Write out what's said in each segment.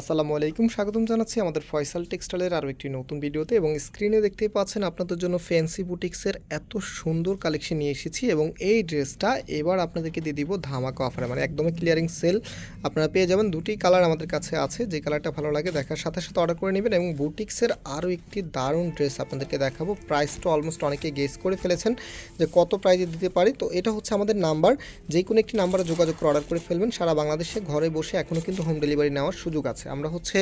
আসসালামু আলাইকুম, স্বাগতম জানাচ্ছি আমাদের ফয়সাল টেক্সটাইলের আরও একটি নতুন ভিডিওতে এবং স্ক্রিনে দেখতেই পাচ্ছেন আপনাদের জন্য ফ্যান্সি বুটিক্সের এত সুন্দর কালেকশন নিয়ে এসেছি এবং এই ড্রেসটা এবার আপনাদেরকে দিয়ে দিব ধামাকা অফারে মানে একদমই ক্লিয়ারিং সেল আপনারা পেয়ে যাবেন। দুটি কালার আমাদের কাছে আছে। যে কালারটা ভালো লাগে দেখার সাথে সাথে অর্ডার করে নেবেন এবং বুটিক্সের আরও একটি দারুণ ড্রেস আপনাদেরকে দেখাবো। প্রাইসটা অলমোস্ট অনেকে গেস করে ফেলেছেন যে কত প্রাইজে দিতে পারি। তো এটা হচ্ছে আমাদের নাম্বার যে কোনো একটি নাম্বারে যোগাযোগ করে অর্ডার করে ফেলবেন। সারা বাংলাদেশে ঘরে বসে এখনও কিন্তু হোম ডেলিভারি নেওয়ার সুযোগ আছে। আমরা হচ্ছে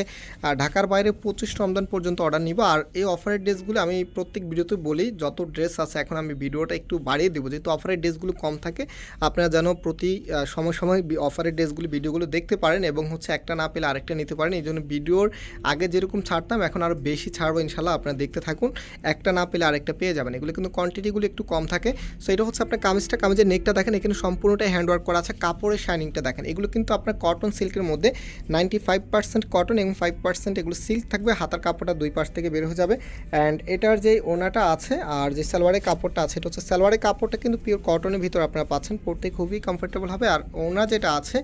ঢাকার বাইরে পঁচিশ রমজান পর্যন্ত অর্ডার নিব। আর এই অফারের ড্রেসগুলো আমি প্রত্যেক ভিডিওতে বলি, যত ড্রেস আছে, এখন আমি ভিডিওটা একটু বাড়িয়ে দেবো। যেহেতু অফারের ড্রেসগুলো কম থাকে, আপনারা যেন প্রতি সময় সময় অফারের ড্রেসগুলো ভিডিওগুলো দেখতে পারেন এবং হচ্ছে একটা না পেলে আরেকটা নিতে পারেন। এই জন্য ভিডিওর আগে যেরকম ছাড়তাম, এখন আরও বেশি ছাড়বো ইনশাল্লাহ আপনারা দেখতে থাকুন। একটা না পেলে আরেকটা পেয়ে যাবেন। এগুলো কিন্তু কোয়ান্টিটিগুলো একটু কম থাকে। সো এটা হচ্ছে আপনার কামিজটা, কামিজের নেকটা দেখেন, এখানে সম্পূর্ণটাই হ্যান্ডওয়ার্ক করা আছে। কাপড়ের শাইনিংটা দেখেন। এগুলো কিন্তু আপনার কটন সিল্কের মধ্যে নাইনটি ফাইভ পার্সেন্ট কটন এবং ফাইভ পার্সেন্ট এগুলো সিল্ক থাকবে। হাতার কাপড়টা দুই পাশ থেকে বের হয়ে যাবে। অ্যান্ড এটার যে ওনাটা আছে আর যে সালোয়ারের কাপড়টা আছে, এটা হচ্ছে সালোয়ারের কাপড়টা কিন্তু পিওর কটনের ভিতর আপনারা পাচ্ছেন। পড়তে খুবই কমফোর্টেবল হবে। আর ওনা যেটা আছে,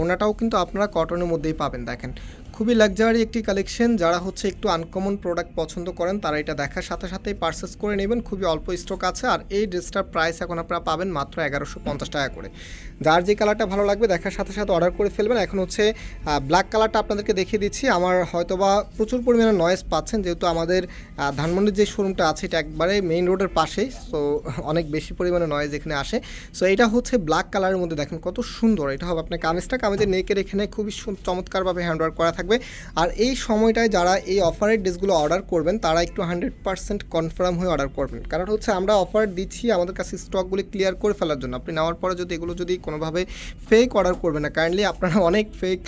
ওনাটাও কিন্তু আপনারা কটনের মধ্যেই পাবেন, দেখেন। খুবই লাক্সারি একটি কালেকশন যারা হচ্ছে একটু আনকমন প্রোডাক্ট পছন্দ করেন, তারা এটা দেখার সাথে সাথেই পারচেস করে নেবেন। খুবই অল্প স্টক আছে, আর এই ড্রেসটার প্রাইস এখন আপনারা পাবেন মাত্র এগারোশো পঞ্চাশ টাকা করে। যার যে কালারটা ভালো লাগবে, দেখার সাথে সাথে অর্ডার করে ফেলবেন। এখন হচ্ছে ব্ল্যাক কালারটা আপনাদেরকে দেখিয়ে দিচ্ছি। আমার হয়তোবা প্রচুর পরিমাণে নয়েজ পাচ্ছেন, যেহেতু আমাদের ধানমন্ডির যে শোরুমটা আছে, এটা একবারে মেইন রোডের পাশেই সো অনেক বেশি পরিমাণে নয়েজ এখানে আসে। সো এটা হচ্ছে ব্ল্যাক কালারের মধ্যে দেখেন কত সুন্দর। এটা হবে আপনার কামিজটা। কামিজের নেকের এখানে খুবই চমৎকারভাবে হ্যান্ডওয়ার্ক করা থাকবে। আর এই সময়টায় যারা এই অফারের ড্রেসগুলো অর্ডার করবেন, তারা একটু হান্ড্রেড পার্সেন্ট কনফার্ম হয়ে অর্ডার করবেন। কারণ হচ্ছে আমরা অফার দিচ্ছি আমাদের কাছে স্টকগুলি ক্লিয়ার করে ফেলার জন্য। আপনি নেওয়ার পরে যদি এগুলো যদি কোনোভাবে ফেক অর্ডার করবেন না কাইন্ডলি আপনারা অনেক ফেক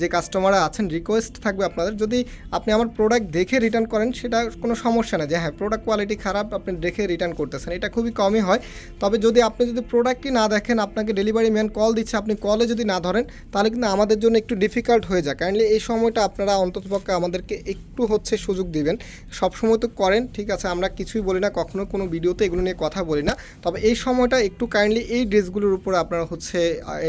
যে কাস্টমাররা আছেন রিকোয়েস্ট থাকবে আপনাদের। যদি আপনি আমার প্রোডাক্ট দেখে রিটার্ন করেন, সেটা কোনো সমস্যা না যে হ্যাঁ প্রোডাক্ট কোয়ালিটি খারাপ, আপনি দেখে রিটার্ন করতেছেন। এটা খুবই কমই হয়। তবে যদি আপনি যদি প্রোডাক্টই না দেখেন, আপনাকে ডেলিভারি ম্যান কল দিচ্ছে, আপনি কলে যদি না ধরেন, তাহলে কিন্তু আমাদের জন্য একটু ডিফিকাল্ট হয়ে যায়। কাইন্ডলি এই সময়টা আপনারা অন্ততপক্ষে আমাদেরকে একটু হচ্ছে সুযোগ দিবেন। সবসময় তো করেন, ঠিক আছে? আমরা কিছুই বলি না, কখনো কোনো ভিডিওতে এগুলো নিয়ে কথা বলি না। তবে এই সময়টা একটু কাইন্ডলি এই ড্রেসগুলোর উপরে আপনারা হচ্ছে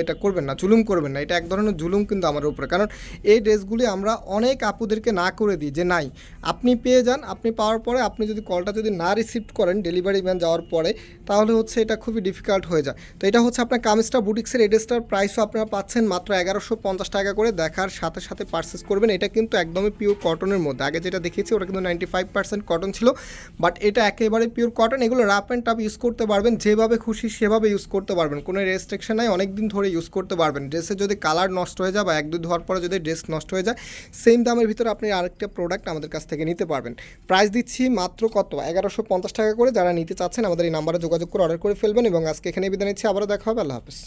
এটা করবেন না, জুলুম করবেন না। এটা এক ধরনের জুলুম কিন্তু আমার উপরে। কারণ এই ড্রেসগুলি আমরা অনেক আপুদেরকে না করে দিই, যে নাই, আপনি পেয়ে যান, আপনি পাওয়ার পরে আপনি যদি কলটা যদি না রিসিভ করেন ডেলিভারি ম্যান যাওয়ার পরে, তাহলে হচ্ছে এটা খুবই ডিফিকাল্ট হয়ে যায়। তো এটা হচ্ছে আপনার কামিজটা বুটিক্সের এড্রেসটার প্রাইসও আপনারা পাচ্ছেন মাত্র এগারোশো টাকা করে। দেখার সাথে সাথে পারচেস করবেন, এটা কিন্তু একদমই পিওর কটনের মধ্যে। আগে যেটা দেখিয়েছি, ওটা কিন্তু নাইনটি ফাইভ পার্সেন্ট কটন ছিল বাট এটা একেবারে পিওর কটন এগুলো রাফ অ্যান্ড টাফ ইউজ করতে পারবেন, যেভাবে খুশি সেভাবে ইউজ করতে পারবেন। কোনো রেস্ট্রিকশন নাই অনেক দিন ধরে ইউজ করতে পারবেন। ড্রেসের যদি কালার নষ্ট হয়ে যায় বা এক দুই ধোয়ার পরে যদি ড্রেস নষ্ট হয়ে যায় সেম দামের ভিতরে আপনি আরেকটা প্রোডাক্ট আমাদের কাছ থেকে নিতে পারবেন। প্রাইস দিচ্ছি মাত্র কত? এগারোশো পঞ্চাশ টাকা করে, যারা নিতে চাচ্ছেন আমাদের এই নাম্বারে যোগাযোগ করে অর্ডার করে ফেলবেন, এবং আজকে এখানে বিদায় নিচ্ছি, আবারও দেখা হবে, আল্লাহ হাফেজ।